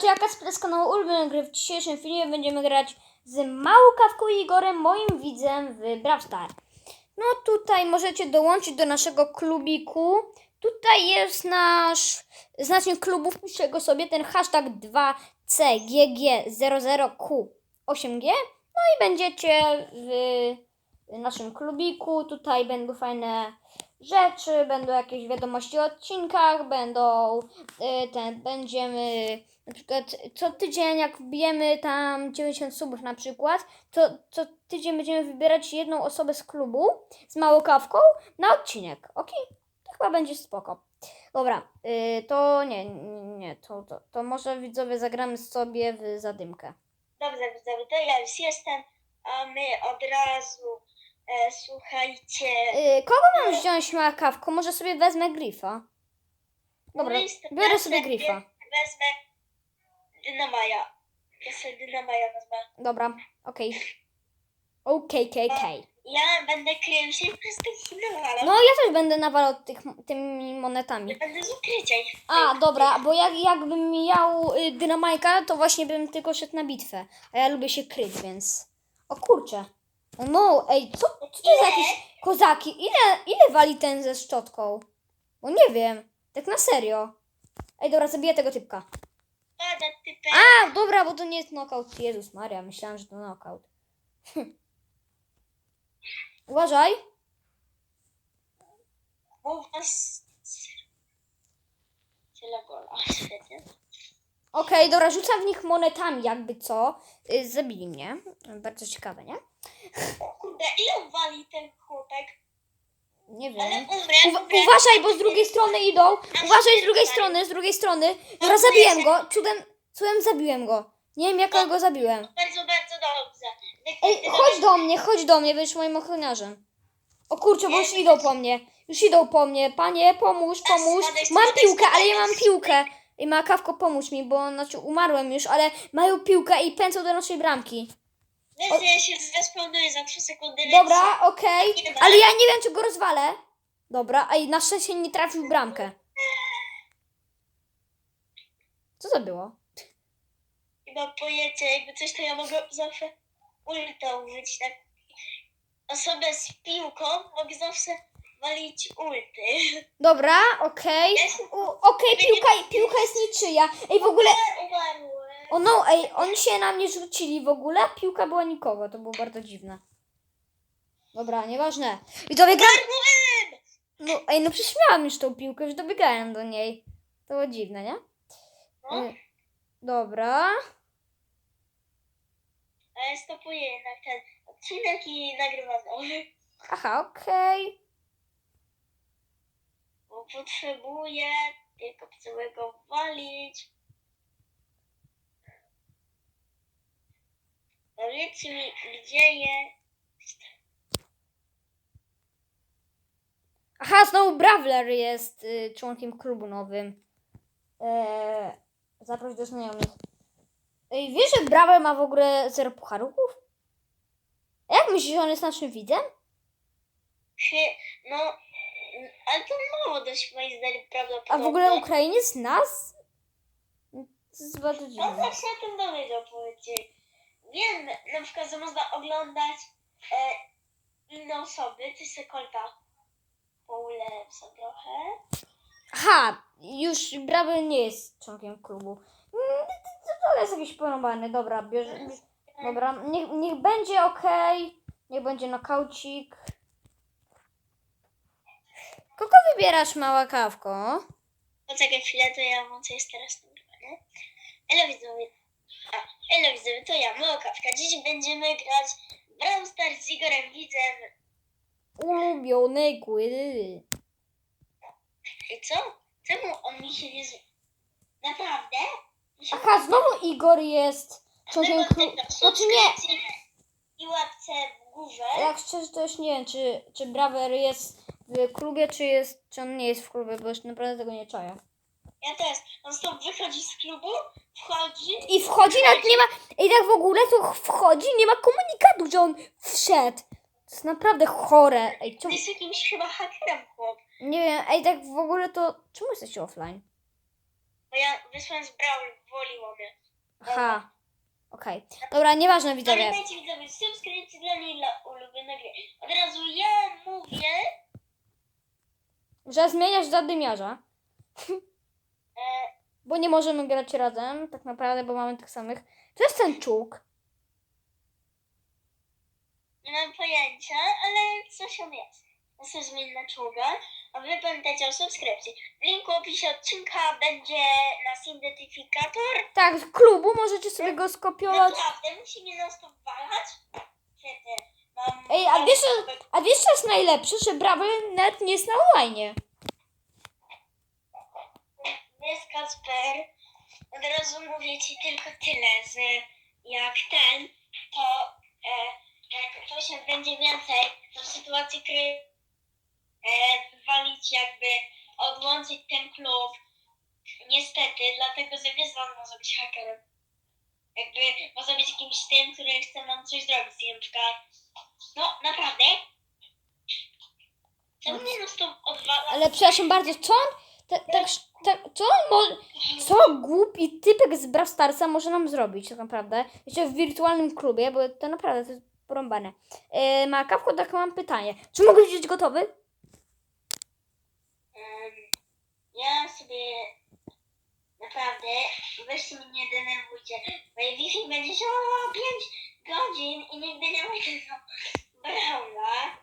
to jaka z kanału Gry. W dzisiejszym filmie będziemy grać z Małkawką i Igorem, moim widzem w Brawl. No tutaj możecie dołączyć do naszego klubiku. Tutaj jest nasz znacznik klubu, wpiszcie go sobie, ten hashtag 2CGG00Q8G. No i będziecie w naszym klubiku. Tutaj będą fajne rzeczy, będą jakieś wiadomości o odcinkach, będą y, ten, będziemy na przykład co tydzień jak wbijemy tam 90 subów na przykład, to co tydzień będziemy wybierać jedną osobę z klubu z małokawką na odcinek, ok? To chyba będzie spoko. Dobra, y, to nie, nie, to, to, to może widzowie zagramy sobie w zadymkę. Dobrze, widzowie, to ja już jestem, a my od razu, e, słuchajcie... Y, kogo mam wziąć małokawką? Może sobie wezmę Grifa. Dobra, biorę sobie Grifa. Wezmę Dynamaja. Ja sobie Dynamaja wezmę. Dobra, okej. Okej, okej, okej. Ja będę krył się przez tych Dynamala. No ja też będę nawalał tych, tymi monetami. Ja będę z ukrycia ich. A, dobra, bo jak, jakbym miał y, dynamajka, to właśnie bym tylko szedł na bitwę. A ja lubię się kryć, więc... O kurczę. O no, ej, co, co to jest jakieś kozaki? Ile, ile wali ten ze szczotką? Bo nie wiem. Tak na serio. Ej, dobra, zabiję tego typka. Pada typem. A, dobra, bo to nie jest knockout. Jezus Maria, myślałam, że to knockout. Uważaj. Mów nas... Tyle gola. Świetnie. Okej, dobra, rzucam w nich monetami, jakby co. Y, zabili mnie. Bardzo ciekawe, nie? O kurde, ile wali ten chłopak? Nie wiem. umrę, Uwa- umrę. uważaj, bo z drugiej strony idą. Uważaj z drugiej strony, z drugiej strony. Dobra, zabiłem go. Cudem, cudem zabiłem go. Nie wiem, jak go zabiłem. Bardzo, bardzo dobrze. Ej, chodź do mnie, chodź do mnie, będziesz moim ochroniarzem. O kurczę, bo już idą po mnie. Już idą po mnie. Panie, pomóż, pomóż. Mam piłkę, ale ja mam piłkę. I ma kawko, pomóż mi, bo znaczy umarłem już, ale mają piłkę i pędzą do naszej bramki. Wiesz, że ja się zrespawnuję za 3 sekundy. Dobra, okej. Ale ja nie wiem, czy go rozwalę. Dobra, a na szczęście nie trafił w bramkę. Co to było? Chyba pojęcie, jakby coś, to ja mogę zawsze ulta użyć, tak? Osobę z piłką mogę zawsze walić ulty. Dobra, okej. U- Okej, piłka, piłka jest niczyja. Ej, w ogóle... Umarłem. O no, ej, oni się na mnie rzucili w ogóle, a piłka była nikogo. To było bardzo dziwne. Dobra, nieważne. I. Umarłem! No, ej, no przecież miałam już tą piłkę, już dobiegałem do niej. To było dziwne, nie? No, Y, Dobra. Ale stopuję jednak ten odcinek i nagrywam nowy. Aha, okej. Bo potrzebuję tylko całego walić. Powiedzcie mi, gdzie jest Aha, znowu Brawler jest y, członkiem klubu nowym. Eee, zaproś do znajomych. Ej, wiesz, że Brawler ma w ogóle zero pucharów? A Jak myślisz, że on jest naszym widzem? No, ale to mało dość moim zdaniem A prawdopodobne. w ogóle Ukrainiec z nas? To jest bardzo On dziwne. zawsze o tym dowiedział, powiedzieć. Wiem, na przykład, że można oglądać e, inne osoby, ty se kolta poulepsza trochę. Aha, już Brawler nie jest członkiem klubu. To, jest jakiś porąbany. Dobra, bierze. Dobra, niech, niech będzie ok. Niech będzie nokaucik. Kogo wybierasz, mała kawko? Poczekaj chwilę, to ja włączę jeszcze raz nagrywanie. Elo widzowie. A, elo widzowie, to ja, Małokawka. Dziś będziemy grać w Brawl Stars z Igorem Widzem. Ulubiony gry. I co? Czemu on mi się nie... z- Naprawdę? Aha, znowu Igor jest członkiem klubu. Znaczy nie, I łapce w górze. jak szczerze to już nie wiem, czy, czy Brawer jest w klubie, czy, jest, czy on nie jest w klubie, bo już naprawdę tego nie czaję. Ja też. On stąd wychodzi z klubu, wchodzi. I wchodzi, nawet nie ma. I tak w ogóle to wchodzi, nie ma komunikatu, że on wszedł. To jest naprawdę chore. Ej, czemu, jest jakimś chyba hakerem chłop. nie wiem, ej, tak w ogóle to. Czemu jesteś offline? Bo ja wysłałem z Brawl woliło mnie. Aha. Okej. Dobra, nieważne widzowie. Pamiętajcie widzowie, subskrypcji dla mnie dla ulubionej gry. Od razu ja mówię, Że zmieniasz zadymiarza. e, Bo nie możemy grać razem, tak naprawdę, bo mamy tych samych. To jest ten czuk. nie mam pojęcia, ale coś on jest. Ja sobie zmienię na czołga, a wy pamiętajcie o subskrypcji. W linku opisie odcinka będzie nas identyfikator. Tak, z klubu możecie sobie go skopiować. Naprawdę, musi mnie na stop walać. Kiedy mam... Ej, a wiesz, a wiesz co jest najlepsze? Że Brawl net nie jest na online. Jest Kasper. Od razu mówię ci tylko tyle, że jak ten, to e, jak to się będzie więcej, to w sytuacji kry e, walić jakby odłączyć ten klub. Niestety, dlatego że on może być hakerem. Jakby może być jakimś tym, który chce nam coś zrobić. I na przykład, no naprawdę. Co mnie no stop odwala? Ale przepraszam bardzo, co on? Tak, tak, co on może. Co głupi typek z Brawl Starsa może nam zrobić tak naprawdę? Jeszcze w wirtualnym klubie, bo to naprawdę to jest porąbane. E, Makawko, tak mam pytanie. Czy mogę być gotowy? Ja sobie naprawdę, weźcie mnie nie denerwujcie. Moje Wi-Fi będzie działało 5 godzin i nigdy nie będzie tego brała.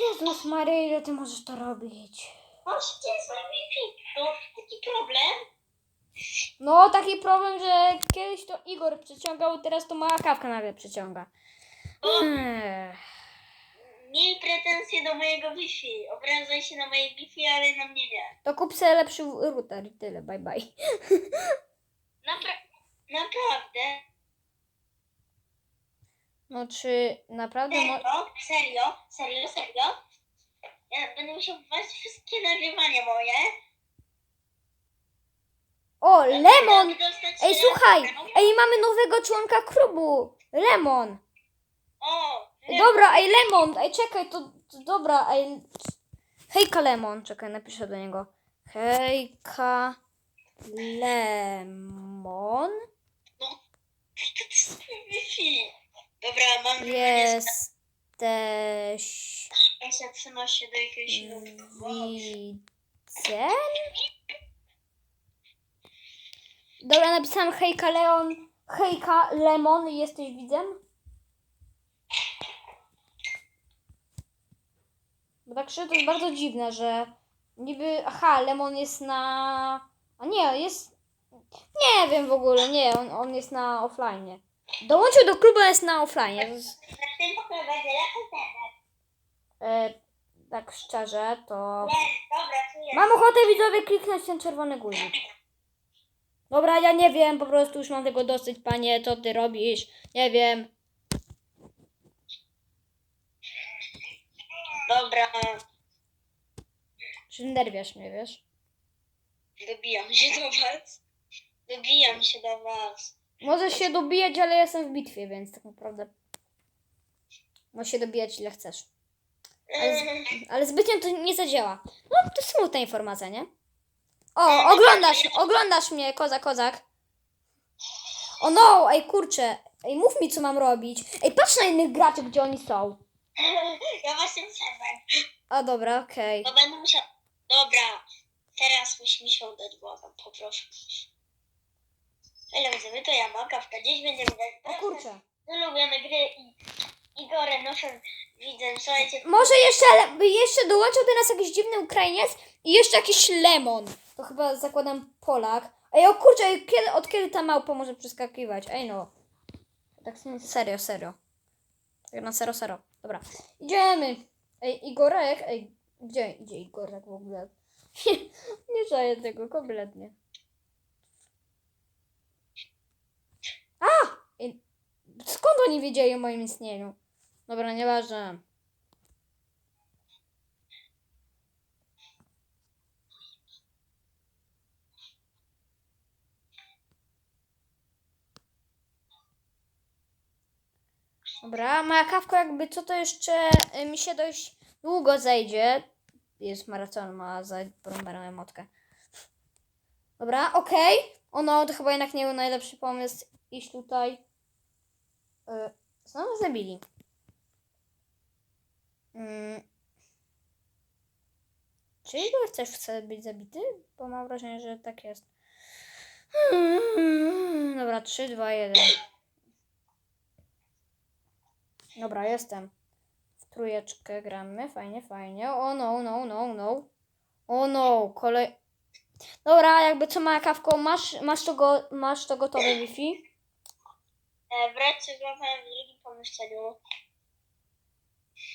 Jezus Maria, ile ty możesz to robić? Możecie sobie Wi-Fi. To taki problem. No, taki problem, że kiedyś to Igor przeciągał, teraz to mała kawka nagle przeciąga. Ech. Miej pretensje do mojego Wi-Fi. Obrażaj się na moje Wi-Fi, ale na mnie nie. To kup sobie lepszy router i tyle, bye bye. Napra- naprawdę. No czy naprawdę mo- Serio, serio, serio, serio. Ja będę musiał wywalić wszystkie nagrywania moje. O, Lemon! Dostać Ej, się słuchaj! Ej, mamy nowego członka klubu! Lemon! O! Dobra, ej, Lemon! Ej, czekaj, to, to dobra, ej... Hejka, Lemon! Czekaj, napiszę do niego. Hejka, Lemon. To jest Wi-Fi. Dobra, mam Jesteś Ja się przenoszę do jakiegoś widzem? Dobra, napisałam hejka, Leon. Hejka, Lemon, jesteś widzem? Bo tak szczerze to jest bardzo dziwne, że niby, aha, Lemon jest na, a nie, jest, nie wiem w ogóle, nie, on, on jest na offline. Dołączył do klubu, jest na offline. E, tak szczerze, to... Mam ochotę widzowie kliknąć ten czerwony guzik. Dobra, ja nie wiem, po prostu już mam tego dosyć, panie, co ty robisz? Nie wiem. Dobra, Przynerwiasz mnie, wiesz? dobijam się do was. Dobijam się do was. Możesz się dobijać, ale ja jestem w bitwie, więc tak naprawdę możesz się dobijać ile chcesz. Ale, z, ale zbytnio to nie zadziała. No, to smutna informacja, nie? O, oglądasz, oglądasz mnie, kozak, kozak. O no, ej kurczę, ej mów mi co mam robić. Ej, patrz na innych graczy, gdzie oni są. Ja właśnie przerwę. A dobra, okej. Bo będę musiał... Dobra, teraz musimy się udać głową, poproszę. Hello, widzowie, to ja, Makawka. Dziś będziemy grać O kurczę. ulubione gry i Igorem, naszym widzem. Słuchajcie, Może jeszcze, ale by jeszcze dołączył do nas jakiś dziwny Ukrainiec i jeszcze jakiś lemon. To chyba zakładam Polak. Ej, o kurczę, ej, kiedy, od kiedy ta małpa może przeskakiwać? Ej no. Tak serio, serio. Tak na serio, serio. Dobra, idziemy. Ej, Igorek, ej, gdzie idzie Igorek w ogóle? Nie, czaję tego kompletnie. A! Skąd oni wiedzieli o moim istnieniu? Dobra, nieważne. Dobra, moja kawka jakby co to jeszcze y, mi się dość długo zejdzie. jest maraton, ma za brąberą emotkę. Dobra, okej. O no, to chyba jednak nie był najlepszy pomysł iść tutaj. Yy, znowu zabili. Mm. Czy Igor też chce być zabity? Bo mam wrażenie, że tak jest. Dobra, 3, 2, 1. Dobra, jestem. W trójeczkę gramy. Fajnie, fajnie. O no, no, no, no. O no, kolej. Dobra, jakby co ma kawką, masz, masz, to go, masz to gotowe Wi-Fi? E, wreszcie złapałem w drugim pomieszczeniu.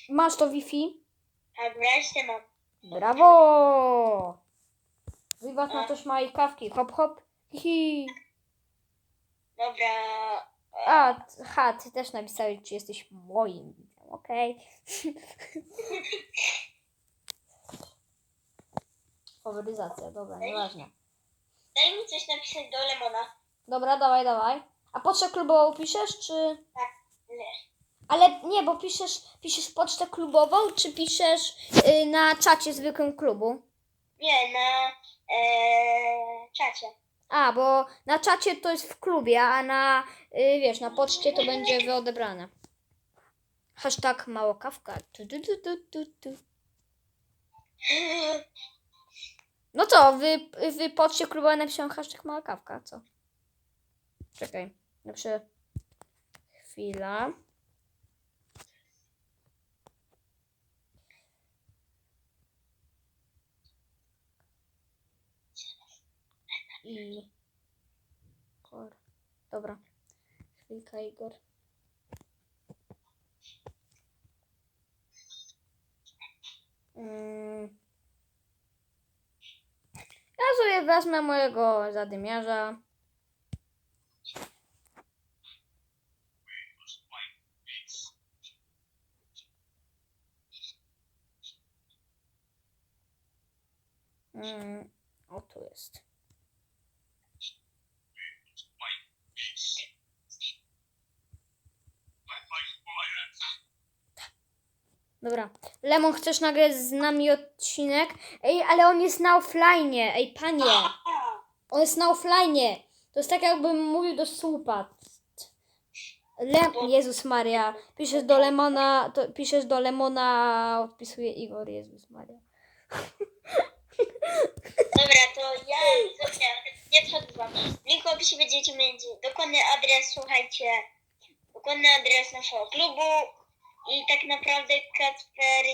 Masz to Wi-Fi? A wreszcie mam. Brawo! Wiwat na też ma i kawki. Hop, hop. Hihi. Dobra. A, ha, ty też napisałeś, czy jesteś moim widzem, okej? Faworyzacja, dobra, nieważne. Daj mi coś napisać do Lemona. Dobra, dawaj, dawaj. A pocztę klubową piszesz, czy... Nie. Ale nie, bo piszesz, piszesz pocztę klubową, czy piszesz y, na czacie zwykłym klubu? Nie, na e, czacie. A, bo na czacie to jest w klubie, a na, y, wiesz, na poczcie to będzie wyodebrane. Hashtag małokawka. Tu, tu, tu, tu, tu. No co, wy, wy poczcie klubowej napisałem hashtag małokawka, co? Czekaj, napiszę chwila. I... Igor. Dobra. Chwilka, Igor. Mm. Ja sobie wezmę mojego zadymiarza. Mm. O, tu jest. Dobra. Lemon, chcesz nagrać z nami odcinek? Ej, ale on jest na offline. Ej, panie. On jest na offline. To jest tak, jakbym mówił do słupa. Le Jezus Maria. Piszesz do Lemona, to piszesz do Lemona, odpisuje Igor, Jezus Maria. Dobra, to ja widzowie, nie przedłużam. W linku w opisie będziecie mieć dokładny adres, słuchajcie. Dokładny adres naszego klubu. I tak naprawdę Kacper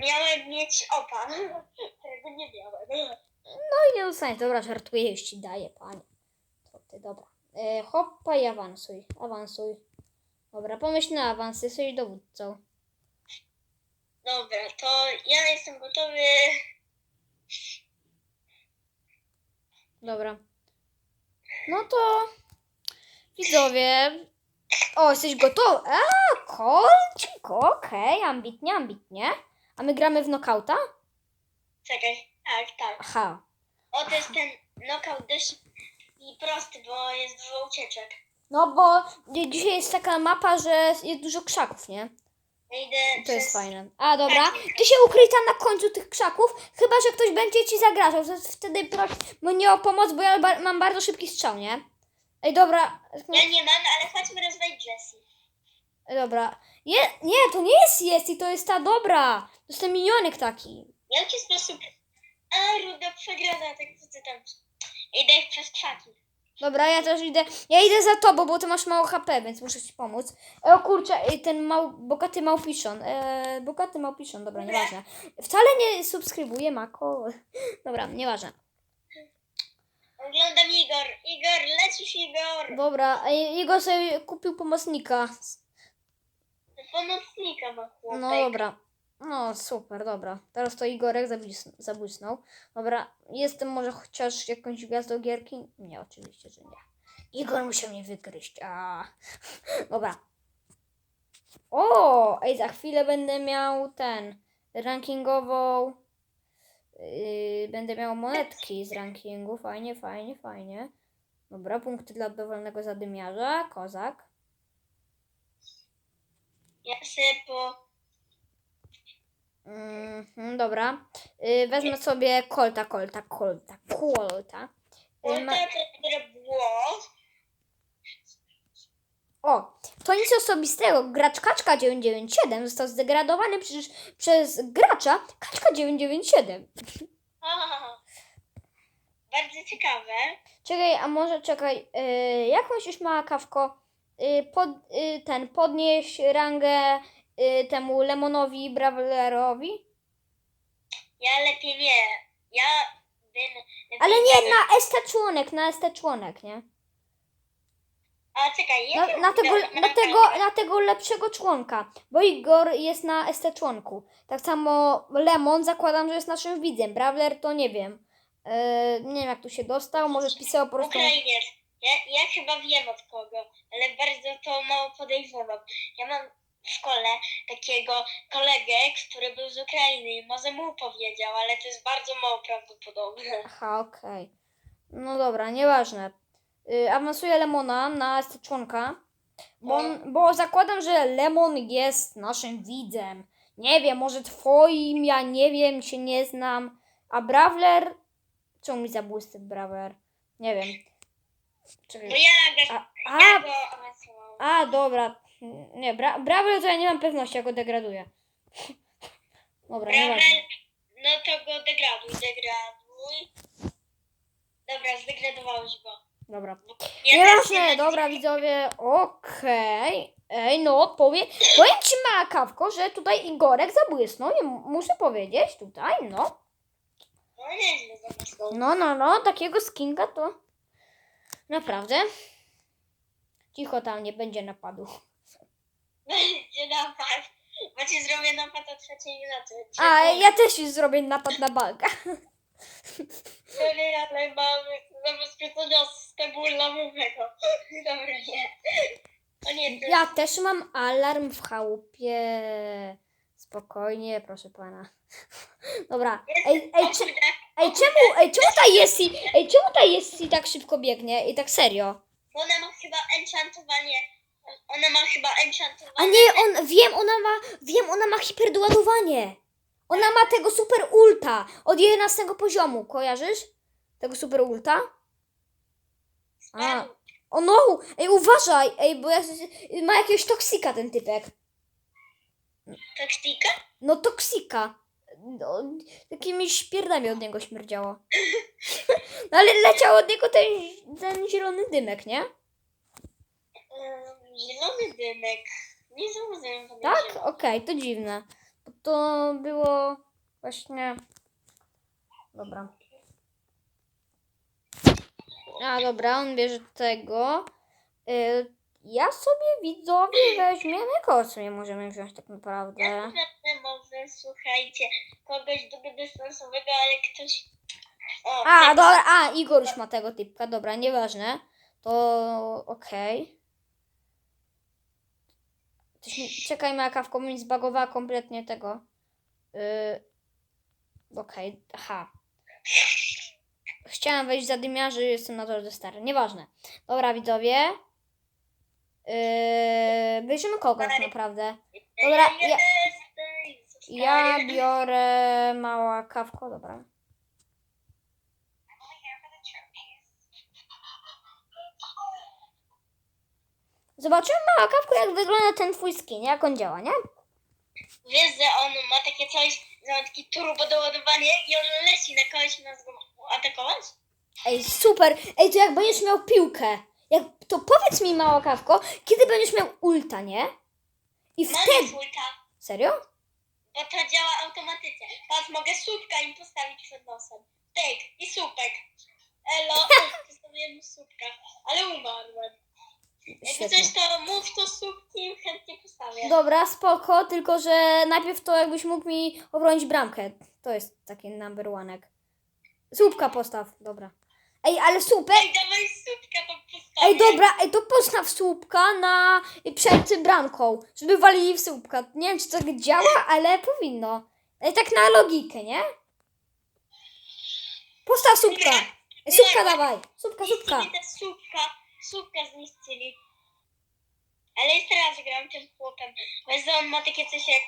miałem mieć opa, którego nie miałem. No i nie dostaniesz. Dobra, żartuję, już ci daję, panie. To ty, dobra. E, hoppa i awansuj, awansuj. Dobra, pomyśl na awans, jesteś dowódcą. Dobra, to ja jestem gotowy. Dobra. No to widzowie. O, jesteś gotowy? A, kolcik, okej, ambitnie, ambitnie. A my gramy w knockouta? Czekaj, tak, tak. Aha. O, to jest ten knockout dość i prosty, bo jest dużo ucieczek. No bo dzi- dzisiaj jest taka mapa, że jest dużo krzaków, nie? Ja idę To przez... jest fajne. A dobra, ty się ukryj tam na końcu tych krzaków, chyba że ktoś będzie ci zagrażał. To wtedy proś mnie o pomoc, bo ja ba- mam bardzo szybki strzał, nie? Ej, dobra. Ja nie mam, ale chodźmy rozwalić Jessie. Dobra. Je, nie, to nie jest Yeti, to jest ta dobra. To jest ten minionek taki. W jaki sposób... A, runda przegrana, tak ty tam... Idę ich przez krzaki. Dobra, ja też idę. Ja idę za tobą, bo ty masz mało HP, więc muszę ci pomóc. E, o kurczę, ten mał, bogaty małpiszon. E, bogaty małpiszon, dobra, Dobra. nieważne. Wcale nie subskrybuję Mako. Dobra, nieważne. Oglądam Igor. Igor, lecisz Igor. Dobra, a Igor sobie kupił pomocnika. Pomocnika ma chłopak. No dobra. No super, dobra. Teraz to Igorek zabłys- zabłysnął. Dobra, jestem może chociaż jakąś gwiazdą gierki? Nie, oczywiście, że nie. Igor musiał mnie wygryźć. A. Dobra. O, ej, za chwilę będę miał ten rankingową. Yy, będę miał monetki z rankingu. Fajnie, fajnie, fajnie. Dobra, punkty dla dowolnego zadymiarza. Kozak. Ja sobie po... Mhm, dobra. Y, wezmę sobie kolta, kolta, kolta, kolta. Y, ma- Ultra to było. O, to nic osobistego. Gracz Kaczka 997 został zdegradowany przecież przez gracza Kaczka 997. O, bardzo ciekawe. Czekaj, a może czekaj, y, jak myślisz, mała kawko, y, pod, y, ten, podnieść rangę y, temu Lemonowi Brawlerowi? Ja lepiej nie. Ja bym. lepiej Ale nie na ST członek, na ST członek, nie? A czekaj, Na, na, tego, na, tego, na tego lepszego członka, bo Igor jest na ST członku. Tak samo Lemon zakładam, że jest naszym widzem. Brawler to nie wiem. Yy, nie wiem jak tu się dostał, może spisał po prostu... Ukrainiec. Ja, ja chyba wiem od kogo, ale bardzo to mało podejrzewam. Ja mam w szkole takiego kolegę, który był z Ukrainy i może mu powiedział, ale to jest bardzo mało prawdopodobne. Aha, okej. No dobra, nieważne. Yy, awansuję Lemona na ST członka, bo, on, bo zakładam, że Lemon jest naszym widzem. Nie wiem, może twoim, ja nie wiem, się nie znam. A Brawler? Czemu mi zabójstwo Brawler? Nie wiem. Czekaj. Bo ja, A, ja a, go awansowałam. a dobra. Nie, bra, Brawler to ja nie mam pewności, jak go degraduję. Dobra, Bravel, nieważne. no to go degraduj, degraduj. Dobra, zdegradowałeś go. Dobra. Nieważne, nie- dobra widzowie, okej. Ej, no, powie, powiem ci mała kawko, że tutaj Igorek zabłysnął, nie m- muszę powiedzieć, tutaj, no. No nieźle. No, no, no, takiego skinka to naprawdę. Cicho tam, nie będzie napadu. Będzie napad. Macie zrobię napad o trzeciej nocy. A, ja też już zrobię napad na balka. Sorry, ale mamy zabezpieczenia systemu lawowego. Dobra, nie. O nie, to Ja też mam alarm w chałupie. Spokojnie, proszę pana. Dobra, ej, ej, cze, kurde, ej, czemu, ej, czemu ta Jessie, ej, czemu ta Jessie tak szybko biegnie i tak serio? bo ona ma chyba enchantowanie. Ona ma chyba enchantowanie. A nie, on, wiem, ona ma, wiem, ona ma hiperdoładowanie. Ona ma tego super ulta od 11 poziomu, kojarzysz? Tego super ulta? A, o no, ej, uważaj, ej, bo ja, ma jakiegoś toksika ten typek. Taktika? No toksika. No, takimi śpierdami od niego śmierdziało. No ale leciał od niego ten, ten zielony dymek, nie? Zielony dymek. Nie zauważyłem tego Tak? zielonego. Okej, to dziwne. To było właśnie... Dobra. A dobra, on bierze tego. Y, ja sobie widzowie weźmiemy kogo sobie możemy wziąć tak naprawdę. Ja naprawdę może, słuchajcie, kogoś długodystansowego, ale ktoś... O, A, tak. dobra, a Igor już ma tego typka, dobra, nieważne. To okej. Mi- Czekaj, moja kawka mi zbagowała kompletnie tego. Yy, okej, aha. Chciałam wejść za dymiarzy, jestem na to, że stary. Nieważne. Dobra, widzowie. Yy, bierzemy kogo tak naprawdę. Dobra, ja- Ja biorę mała kawko, dobra. Zobaczymy mała kawko, jak wygląda ten twój skin, jak on działa, nie? Wiesz, że on ma takie coś, że ma takie turbo doładowanie i on leci na kogoś i nas go atakować? Ej, super! Ej, to jak będziesz miał piłkę, jak, to powiedz mi mała kawko, kiedy będziesz miał ulta, nie? I Mam wtedy... ulta, Serio? bo to działa automatycznie. Patrz, mogę słupka im postawić przed nosem. Tyk i słupek. Elo, postawiłem mu słupka, ale umarłem. Jakby Świetnie. coś to mów to słupki chętnie postawię. Dobra, spoko, tylko że najpierw to jakbyś mógł mi obronić bramkę. To jest taki number one'ek. Słupka postaw, dobra. Ej, ale słupek, Ej, dawaj słupka to postawię. Ej, dobra, ej, to postaw słupka na przed bramką, żeby walili w słupka. Nie wiem, czy to tak działa, ale powinno. Ej, tak na logikę, nie? Postaw słupka. Ej, słupka dawaj. Słupka, słupka. Zniszczyli te słupka, słupka zniszczyli. Ale jeszcze raz gram tym chłopem. Że on ma takie coś jak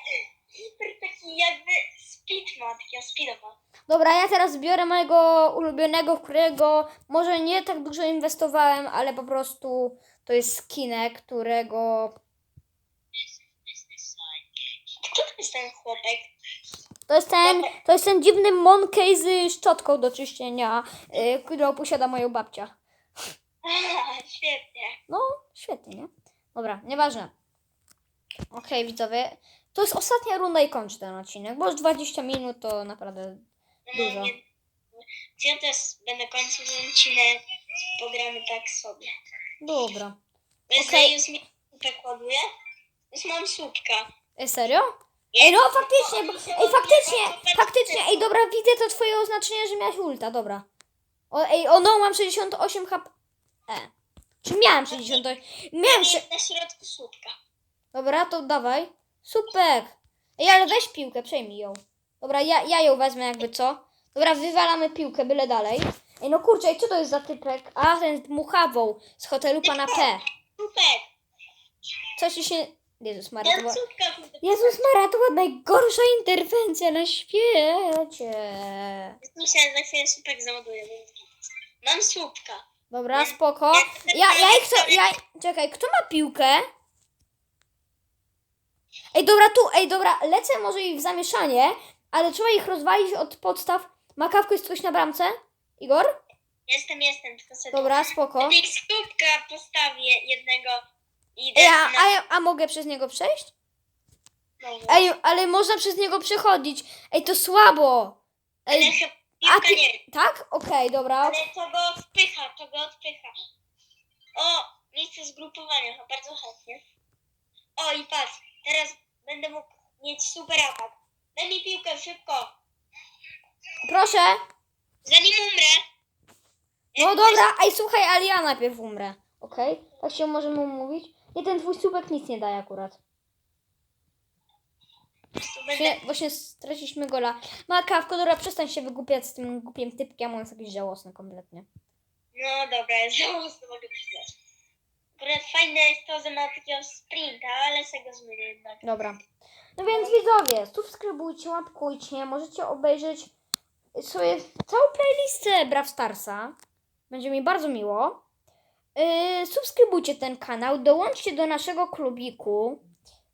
hiper taki jakby speed ma, takiego speeda ma. Dobra, ja teraz biorę mojego ulubionego, w którego może nie tak dużo inwestowałem, ale po prostu to jest skinek, którego Kto to jest ten chłopek? To jest ten, to jest ten dziwny monkey z szczotką do czyszczenia, yy, którą posiada moja babcia. Świetnie. No, świetnie, nie? Dobra, nieważne. Okej, widzowie. To jest ostatnia runda i kończę ten odcinek, bo już 20 minut to naprawdę No, Dużo. nie- Ja też będę kończył ten odcinek, pogramy tak sobie. dobra. Okay. już mi słupek ładuje. Już mam słupka. Ej, serio? Ej, no faktycznie, bo, ej, faktycznie, faktycznie, ej, dobra, widzę to twoje oznaczenie, że miałeś ulta, dobra. O, ej, o no, mam 68 HP. E. Czy miałem 68? Miałem się... Na środku słupka. Dobra, to dawaj. Super. Ej, ale weź piłkę, przejmij ją. Dobra, ja, ja ją wezmę jakby co. Dobra, wywalamy piłkę, byle dalej. Ej, no kurczę, ej, co to jest za typek? A, ten z dmuchawą z hotelu pana P. Słupek. Co ci się... Jezus Maria, to była... Jezus Maria, to była najgorsza interwencja na świecie. Myślałem, że za chwilę słupek załaduje. Mam słupka. Dobra, spoko. Ja, ja ich chcę... Ja... Czekaj, kto ma piłkę? Ej, dobra, tu, ej, dobra, lecę może ich w zamieszanie, ale trzeba ich rozwalić od podstaw. Makawko jest coś na bramce? Igor? Jestem, jestem, tylko sobie Dobra, spoko. Tych słupka postawię jednego i Ej, a, a, ja- a mogę przez niego przejść? Ej, ale można przez niego przechodzić. Ej, to słabo. Ale Ej, chyba a piłka ty- nie. tak? Okej, dobra. Ale to go odpycha, to go odpycha. O, miejsce zgrupowania, no bardzo chętnie. O i patrz, teraz będę mógł mieć super atak. Daj mi piłkę szybko, Proszę. zanim umrę. No dobra, ej, słuchaj, ale ja najpierw umrę. Okej? Tak się możemy umówić? Nie, ten twój słupek nic nie daje akurat. Właśnie, właśnie straciliśmy gola. Makawko, dobra, przestań się wygłupiać z tym głupim typkiem, on jest jakiś żałosny kompletnie. No dobra, jest żałosny, mogę przyznać. Akurat fajne jest to, że ma takiego sprinta, ale se go zmylię jednak. Dobra. No więc widzowie, subskrybujcie, łapkujcie, możecie obejrzeć sobie całą playlistę Braw Starsa. Będzie mi bardzo miło. Yy, subskrybujcie ten kanał, dołączcie do naszego klubiku.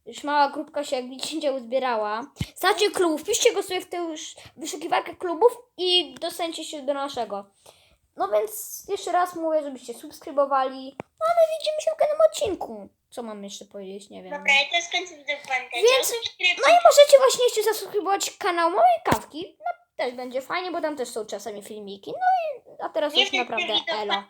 Już mała grupka się, jak widzicie, uzbierała. Znacie klub, wpiszcie go sobie w tę już wyszukiwarkę klubów i dostańcie się do naszego. No więc jeszcze raz mówię, żebyście subskrybowali. No a my widzimy się w kolejnym odcinku. Co mam jeszcze powiedzieć? Nie wiem. Dobra, ja teraz kończę widzę pamiętajcie Więc-. No i możecie właśnie jeszcze zasubskrybować kanał mojej kawki. No, też będzie fajnie, bo tam też są czasami filmiki. No i a teraz Nie już wiem, naprawdę elo.